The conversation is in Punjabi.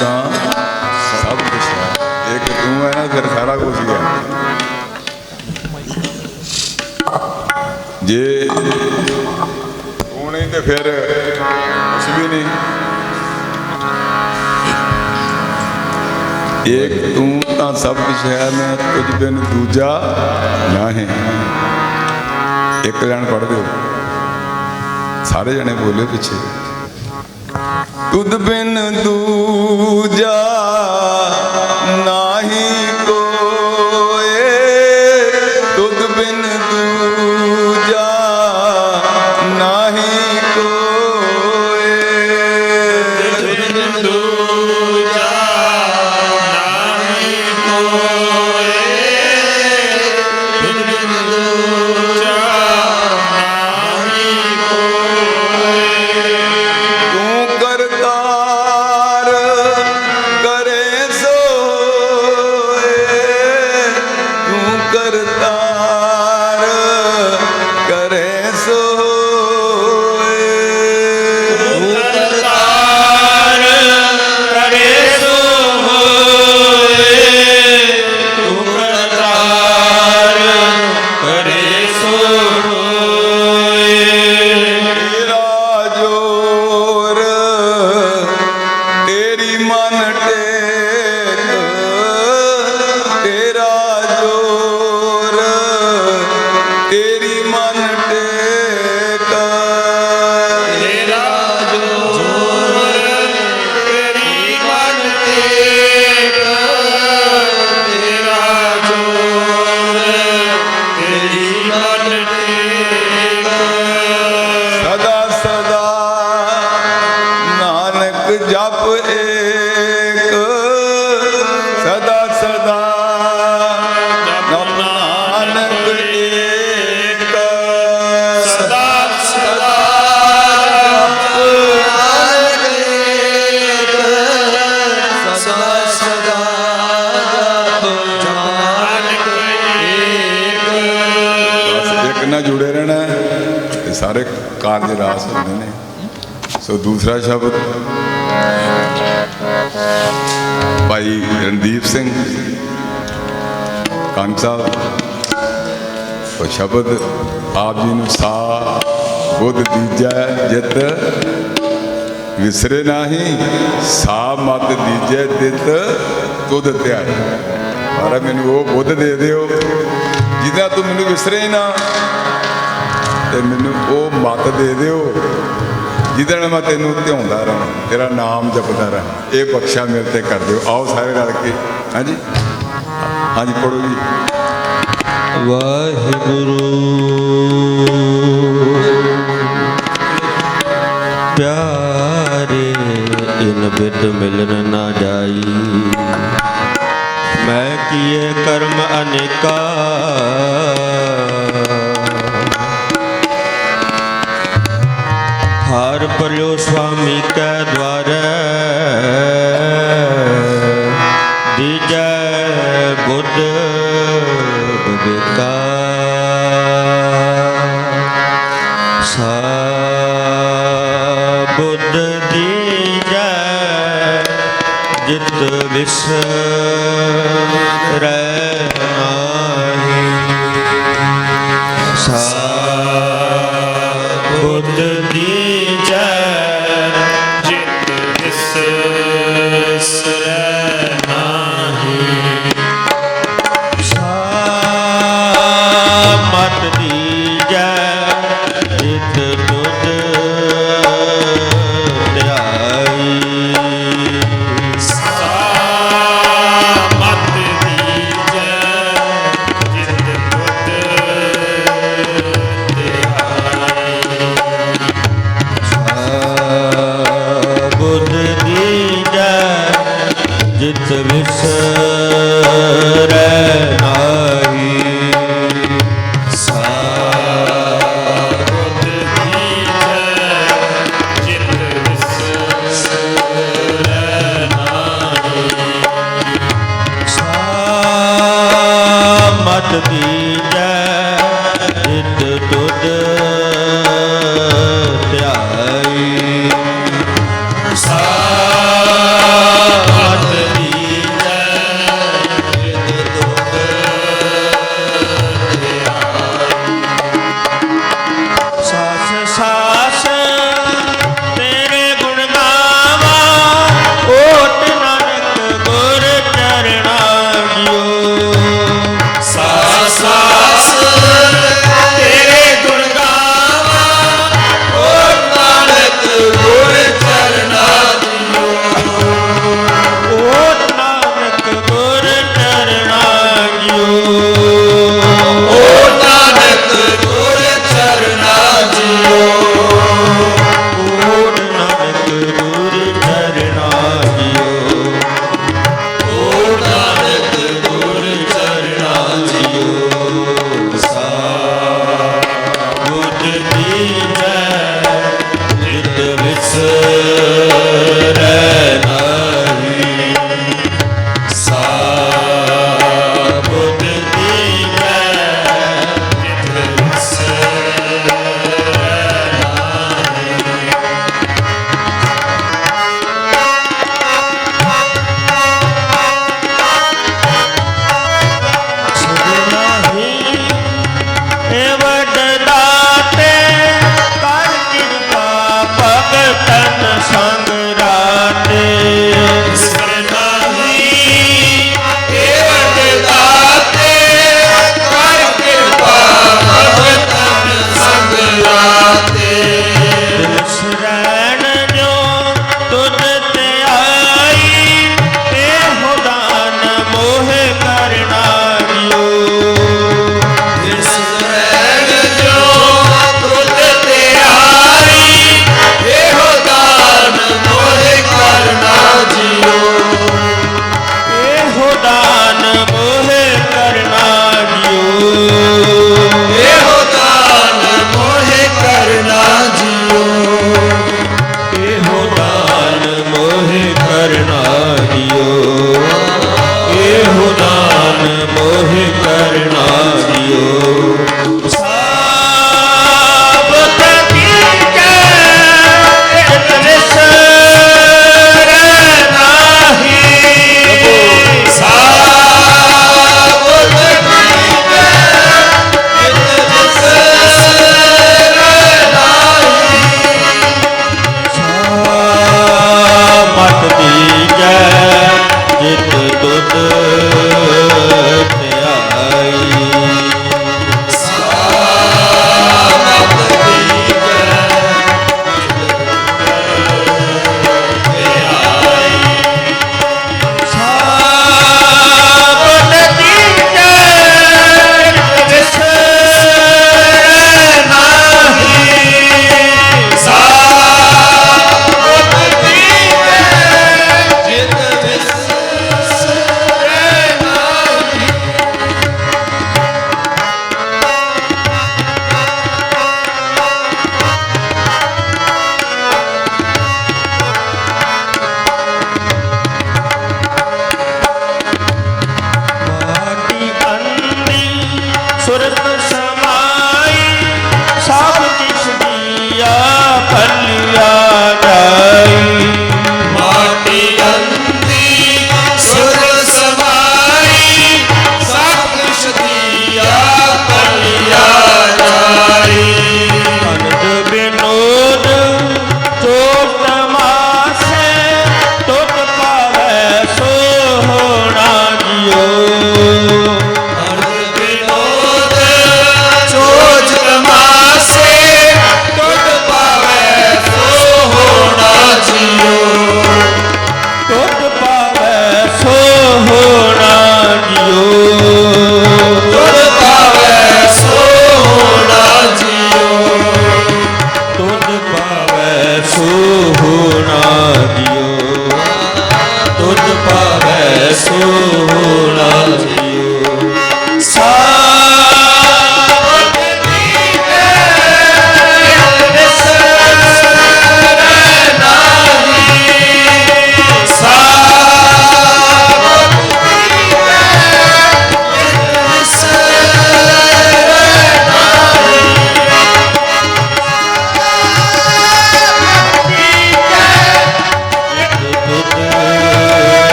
ਤਾਂ ਸਭ ਕੁਝ ਹੈ। ਇੱਕ ਤੂੰ ਹੈ ਨਾ, ਫਿਰ ਸਾਰਾ ਕੁਝ ਹੀ ਹੈ। ਜੇ ਤੂੰ ਨਹੀਂ ਤੇ ਫਿਰ ਕੁਝ ਵੀ ਨਹੀਂ। ਇੱਕ ਤੂੰ ਤਾਂ ਸਭ ਕੁਝ ਹੈ, ਮੈਂ ਤੁਝ ਬਿਨ ਦੂਜਾ ਨਹੀਂ। ਇੱਕ ਲਾਈਨ ਪੜ੍ਹ ਦਿਓ। ਸਾਰੇ ਜਣੇ ਬੋਲੇ ਪਿੱਛੇ। ਤੁਧ ਬਿਨ ਦੂਜਾ ਨਾਹੀ ਕੋਏ ਜਪ ਸਦਾ ਸਦਾ ਜਪ ਏਕ, ਸਦਾ ਸਦਾ ਸਦਾ ਸਦਾ ਬਸ ਇੱਕ ਜੁੜੇ ਰਹਿਣਾ ਸਾਰੇ ਕਾਰਜ ਰਾਸ ਹੁੰਦੇ ਨੇ। ਸੋ ਦੂਸਰਾ ਸ਼ਬਦ ਭਾਈ ਰਣਦੀਪ ਸਿੰਘ ਕੰਗ ਸਾਹਿਬ, ਉਹ ਸ਼ਬਦ ਆਪ ਜੀ ਨੂੰ ਸਾ ਬੁੱਧ ਦੀਜੈ ਜਿਤ, ਵਿਸਰੇ ਨਾਹੀ ਸਾ ਮਤ ਦੀਜੈ ਤਿਤ ਤੁਧ ਧਿਆਏ। ਮਾਰਾ ਮੈਨੂੰ ਉਹ ਬੁੱਧ ਦੇ ਦਿਓ, ਜਿਹਦਾ ਤੂੰ ਮੈਨੂੰ ਵਿਸਰੇ ਨਾ, ਤੇ ਮੈਨੂੰ ਉਹ ਮਤ ਦੇ ਦਿਓ ਜਿਹਦੇ ਨਾਲ ਮੈਂ ਤੈਨੂੰ ਧਿਆਉਂਦਾ ਰਹਾਂ, ਤੇਰਾ ਨਾਮ ਜਪਦਾ ਰਹਾਂ, ਇਹ ਬਖਸ਼ਾ ਮੇਰੇ ਤੇ ਕਰ ਦਿਓ। ਆਓ ਸਾਰੇ ਰਲ ਕੇ। ਹਾਂਜੀ? ਹਾਂਜੀ ਪੜੋ ਜੀ। ਵਾਹਿਗੁਰੂ, ਪਿਆਰੇ ਇਨ ਬਿਦ ਮਿਲਨ ਨਾ ਜਾਈ। ਮੈਂ ਕੀਏ ਕਰਮ ਅਨੇਕਾ ਹਾਰ ਪਰਿਓ ਸੁਆਮੀ ਕੈ ਦਵਾਰੈ। ਦੀਜੈ ਬੁੱਧ ਬਿਕਾ ਸਾ ਬੁੱਧ ਦੀਜੈ ਜਿਤ ਮਤ